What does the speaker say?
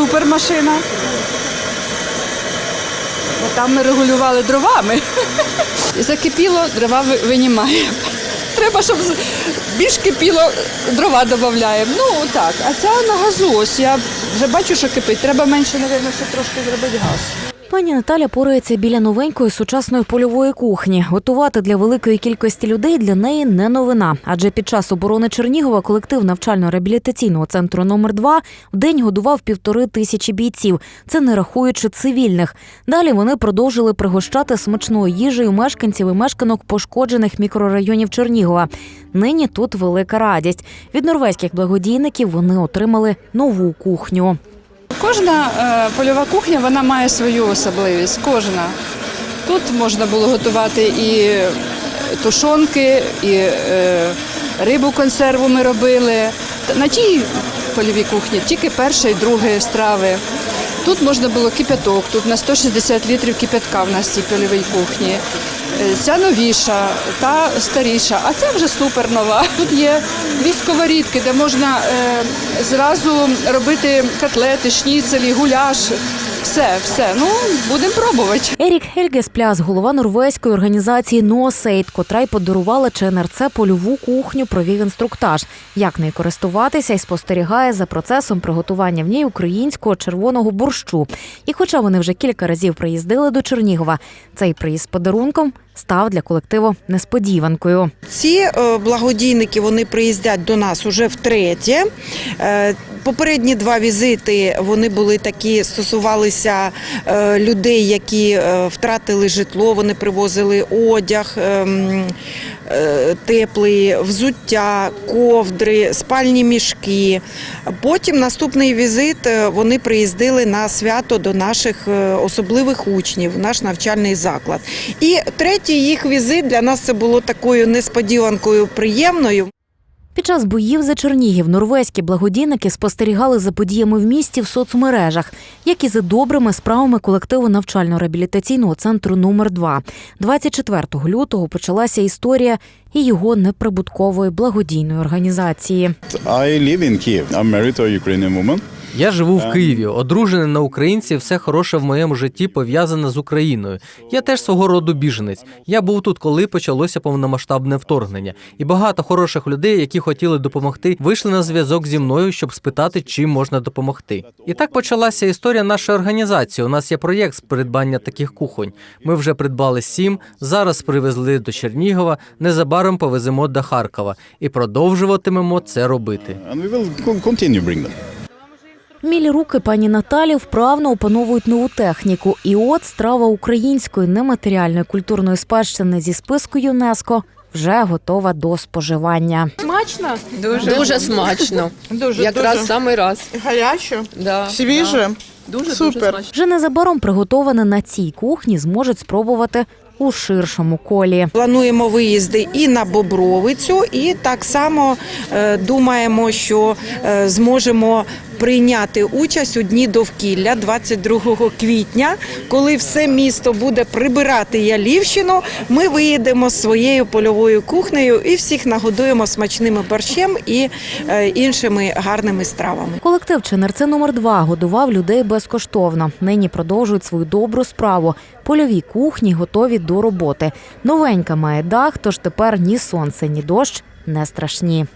супер машина. Бо там ми регулювали дровами. Закипіло, дрова винімаємо. Треба, щоб більш кипіло, дрова додаємо. Ну так. А ця на газу. Ось я вже бачу, що кипить. Треба менше, мабуть, щоб трошки зробити газ. Пані Наталя порається біля новенької сучасної польової кухні. Готувати для великої кількості людей для неї не новина. Адже під час оборони Чернігова колектив навчально-реабілітаційного центру номер 2 в день годував півтори тисячі бійців. Це не рахуючи цивільних. Далі вони продовжили пригощати смачною їжею мешканців і мешканок пошкоджених мікрорайонів Чернігова. Нині тут велика радість. Від норвезьких благодійників вони отримали нову кухню. Кожна е, польова кухня вона має свою особливість. Кожна. Тут можна було готувати і тушонки, і е, рибу консерву ми робили. На тій польовій кухні тільки перша і друга страви. Тут можна було кипяток, тут на 160 літрів кипятка в нас цій польовій кухні. Е, Ця новіша, та старіша, а це вже супер нова. Тут є дві сковорідки, де можна е, зразу робити котлети, шніцелі, гуляш. Все, все. Ну, будемо пробувати. Ерік Хельгеспляс, голова норвезької організації NoSaid, котра й подарувала ЧНРЦ польову кухню, провів інструктаж, як нею користуватися і спостерігає за процесом приготування в ній українського червоного борщу. І хоча вони вже кілька разів приїздили до Чернігова, цей приїзд з подарунком став для колективу несподіванкою. Ці е, благодійники вони приїздять до нас уже втретє. Попередні два візити вони були такі, стосувалися е, людей, які е, втратили житло. Вони привозили одяг. ем, е, Теплий, взуття, ковдри, спальні мішки. Потім наступний візит вони приїздили на свято до наших особливих учнів, наш навчальний заклад. І третій їх візит для нас це було такою несподіванкою приємною. Під час боїв за Чернігів норвезькі благодійники спостерігали за подіями в місті в соцмережах, як і за добрими справами колективу навчально-реабілітаційного центру номер 2 24 лютого почалася історія і його неприбуткової благодійної організації. I live in Kiev. I'm married to a Ukrainian woman. Я живу в Києві, одружений на українці, все хороше в моєму житті пов'язане з Україною. Я теж свого роду біженець. Я був тут, коли почалося повномасштабне вторгнення, і багато хороших людей, які хотіли допомогти, вийшли на зв'язок зі мною, щоб спитати, чим можна допомогти. І так почалася історія нашої організації. У нас є проєкт з придбання таких кухонь. Ми вже придбали сім. Зараз привезли до Чернігова. Незабаром повеземо до Харкова і продовжуватимемо це робити. And we will continue bring them. Мілі руки пані Наталі вправно опановують нову техніку. І от страва української нематеріальної культурної спадщини зі списку ЮНЕСКО вже готова до споживання. Смачно? Дуже, дуже смачно. Дуже Якраз дуже самий раз. гаряче, Да, свіже. Да. Дуже Супер. дуже смачно. Вже незабаром приготоване на цій кухні зможуть спробувати у ширшому колі. Плануємо виїзди і на Бобровицю, і так само е, думаємо, що е, зможемо прийняти участь у дні довкілля 22 квітня, коли все місто буде прибирати Ялівщину. Ми виїдемо своєю польовою кухнею і всіх нагодуємо смачним борщем і е, іншими гарними стравами. Колектив ЧНРЦ номер 2 годував людей безкоштовно. Нині продовжують свою добру справу. Польові кухні готові до роботи. Новенька має дах, тож тепер ні сонце, ні дощ не страшні.